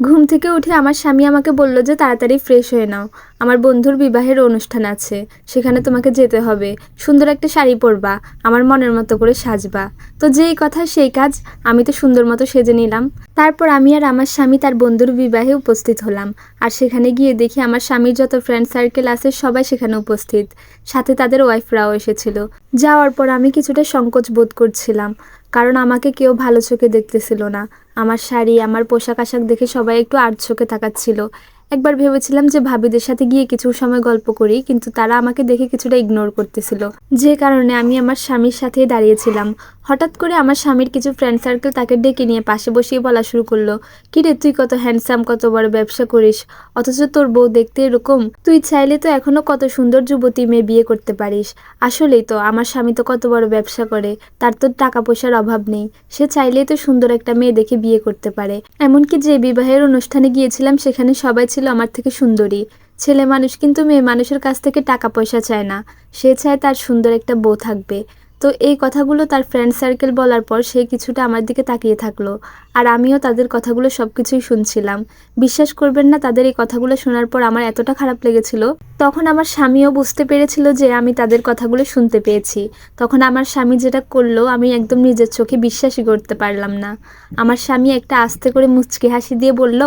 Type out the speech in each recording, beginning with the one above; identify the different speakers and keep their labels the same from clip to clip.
Speaker 1: ঘুম থেকে উঠে আমার স্বামী আমাকে বলল যে তাড়াতাড়ি ফ্রেশ হয়ে নাও। আমার বন্ধুর বিবাহের অনুষ্ঠান আছে, সেখানে তোমাকে যেতে হবে। সুন্দর একটা শাড়ি পরবা, আমার মনের মতো করে সাজবা। তো যেই কথা সেই কাজ আমি তো সুন্দর মতো সেজে নিলাম। তারপর আমি আর আমার স্বামী তার বন্ধুর বিবাহে উপস্থিত হলাম। আর সেখানে গিয়ে দেখি আমার স্বামীর যত ফ্রেন্ড সার্কেল আছে সবাই সেখানে উপস্থিত। সাথে তাদের ওয়াইফরাও এসেছিল। যাওয়ার পর আমি কিছুটা সংকোচ বোধ করছিলাম। কারণ আমাকে কেউ ভালো চোখে দেখতেছিল না। আমার শাড়ি, আমার পোশাক আশাক দেখে সবাই একটু আট চোখে তাকাচ্ছিল। একবার ভেবেছিলাম যে ভাবিদের সাথে গিয়ে কিছু সময় গল্প করি, কিন্তু তারা আমাকে দেখে কিছুটা ইগনোর করতেছিল। যে কারণে আমি আমার স্বামীর সাথে দাঁড়িয়েছিলাম। হঠাৎ করে আমার স্বামীর কিছু ফ্রেন্ড সার্কেল তাকে ডেকে নিয়ে পাশে বসিয়ে বলা শুরু করল। কি রে, তুই কত হ্যান্ডসাম কত বড় ব্যবসা করিস? অথচ তোর বউ দেখতে এরকম। তুই চাইলে তো এখনও কত সুন্দর যুবতী মেয়ে বিয়ে করতে পারিস। আসলেই তো, আমার স্বামী তো কত বড় ব্যবসা করে। তার তো টাকা পয়সার অভাব নেই। সে চাইলেই তো সুন্দর একটা মেয়ে দেখে বিয়ে করতে পারে। এমনকি যে বিবাহের অনুষ্ঠানে গিয়েছিলাম, সেখানে সবাই ছিল আমার থেকে সুন্দরী। ছেলে মানুষ কিন্তু মেয়ে মানুষের কাছ থেকে টাকা পয়সা চায় না। সে চায় তার সুন্দর একটা বউ থাকবে। তো এই কথাগুলো তার ফ্রেন্ড সার্কেল বলার পর সে কিছুটা আমার দিকে তাকিয়ে থাকল। আর আমিও তাদের কথাগুলো সব কিছুই শুনছিলাম। বিশ্বাস করবেন না, তাদের এই কথাগুলো শোনার পর আমার এতটা খারাপ লেগেছিল। তখন আমার স্বামীও বুঝতে পেরেছিল যে আমি তাদের কথাগুলো শুনতে পেয়েছি। তখন আমার স্বামী যেটা করল, আমি একদম নিজের চোখে বিশ্বাসই করতে পারলাম না। আমার স্বামী একটা আস্তে করে মুচকি হাসি দিয়ে বলল,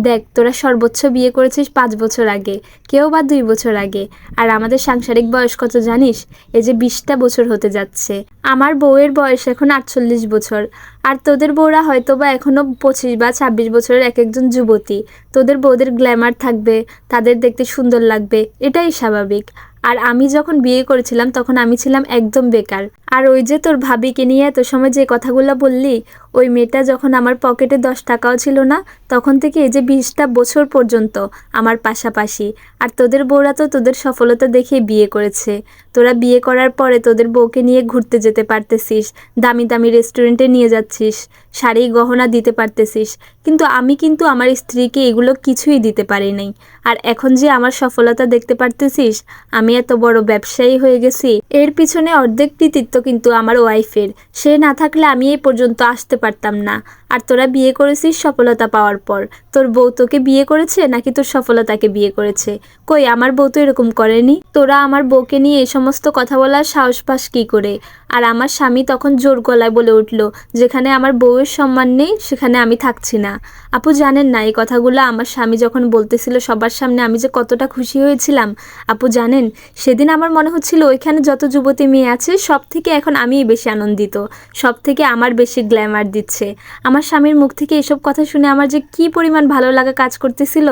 Speaker 1: দেখ, তোরা সর্বোচ্চ বিয়ে করেছিস পাঁচ বছর আগে, কেউ বা দুই বছর আগে। আর আমাদের সাংসারিক বয়স কত জানিস? এই যে বিশটা বছর হতে যাচ্ছে। আমার বউয়ের বয়স এখন আটচল্লিশ বছর। আর তোদের বউরা হয়তো বা এখনও পঁচিশ বা ছাব্বিশ বছরের এক একজন যুবতী। তোদের বউদের গ্ল্যামার থাকবে, তাদের দেখতে সুন্দর লাগবে, এটাই স্বাভাবিক। আর আমি যখন বিয়ে করেছিলাম, তখন আমি ছিলাম একদম বেকার। আর ওই যে তোর ভাবিকে নিয়ে এত সময় যে কথাগুলো বললি, ওই মেয়েটা যখন আমার পকেটে দশ টাকাও ছিল না, তখন থেকে এই যে বিশটা বছর পর্যন্ত আমার পাশাপাশি। আর তোদের বউরা তো তোদের সফলতা দেখে বিয়ে করেছে। তোরা বিয়ে করার পরে তোদের বউকে নিয়ে ঘুরতে যেতে পারতেছিস, দামি দামি রেস্টুরেন্টে নিয়ে যাচ্ছিস, শাড়ি গহনা দিতে পারতেছিস। কিন্তু আমি কিন্তু আমার স্ত্রীকে এগুলো কিছুই দিতে পারি নাই। আর এখন যে আমার সফলতা দেখতে পারতেছিস, আমি এত বড় ব্যবসায়ী হয়ে গেছি। এর পিছনে অর্ধেক কৃতিত্ব কিন্তু আমার ওয়াইফের। সে না থাকলে আমি এই পর্যন্ত আসতে পারতাম না। আর তোরা বিয়ে করেছিস সফলতা পাওয়ার পর। তোর বউ তোকে বিয়ে করেছে নাকি তোর সফলতাকে বিয়ে করেছে? কই, আমার বউ তো এরকম করেনি? তোরা আমার বউকে নিয়ে এই সমস্ত কথা বলার সাহস পাস কী করে? আর আমার স্বামী তখন জোর গলায় বলে উঠল, যেখানে আমার বউয়ের সম্মান নেই, সেখানে আমি থাকছি না। আপু জানেন না, এই কথাগুলো আমার স্বামী যখন বলতেছিল সবার সামনে আমি যে কতটা খুশি হয়েছিলাম। আপু জানেন, সেদিন আমার মনে হচ্ছিল ওইখানে যত যুবতী মেয়ে আছে সব থেকে এখন আমিই বেশি আনন্দিত সব থেকে আমার বেশি গ্ল্যামার দিচ্ছে। আমার স্বামীর মুখ থেকে এসব কথা শুনে আমার যে কি পরিমাণ ভালো লাগা কাজ করতেছিল,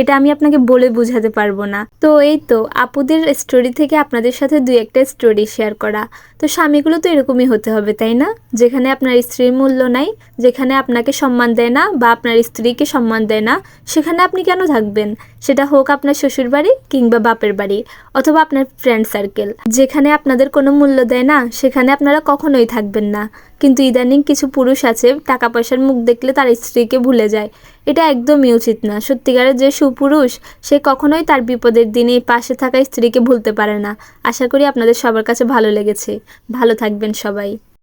Speaker 1: এটা আমি আপনাকে বলে বোঝাতে পারব না। তো এই তো, আপুদের স্টোরি থেকে আপনাদের সাথে দুই একটা স্টোরি শেয়ার করা। তো স্বামীগুলো তো এরকমই হতে হবে, তাই না? যেখানে আপনার স্ত্রীর মূল্য নাই, যেখানে আপনাকে সম্মান দেয় না বা আপনার স্ত্রীকে সম্মান দেয় না, সেখানে আপনি কেন থাকবেন? সেটা হোক আপনার শ্বশুর বাড়ি কিংবা বাপের বাড়ি অথবা আপনার ফ্রেন্ড সার্কেল যেখানে আপনাদের কোনো মূল্য দেয় না, সেখানে আপনারা কখনোই থাকবেন না। কিন্তু ইদানিং কিছু পুরুষ আছে টাকা পয়সার মুখ দেখলে তার স্ত্রীকে ভুলে যায়। এটা একদমই উচিত না। সত্যিকারের যে সুপুরুষ, সে কখনোই তার বিপদের দিনে পাশে থাকা স্ত্রীকে ভুলতে পারে না। আশা করি আপনাদের সবার কাছে ভালো লেগেছে। ভালো থাকবেন সবাই।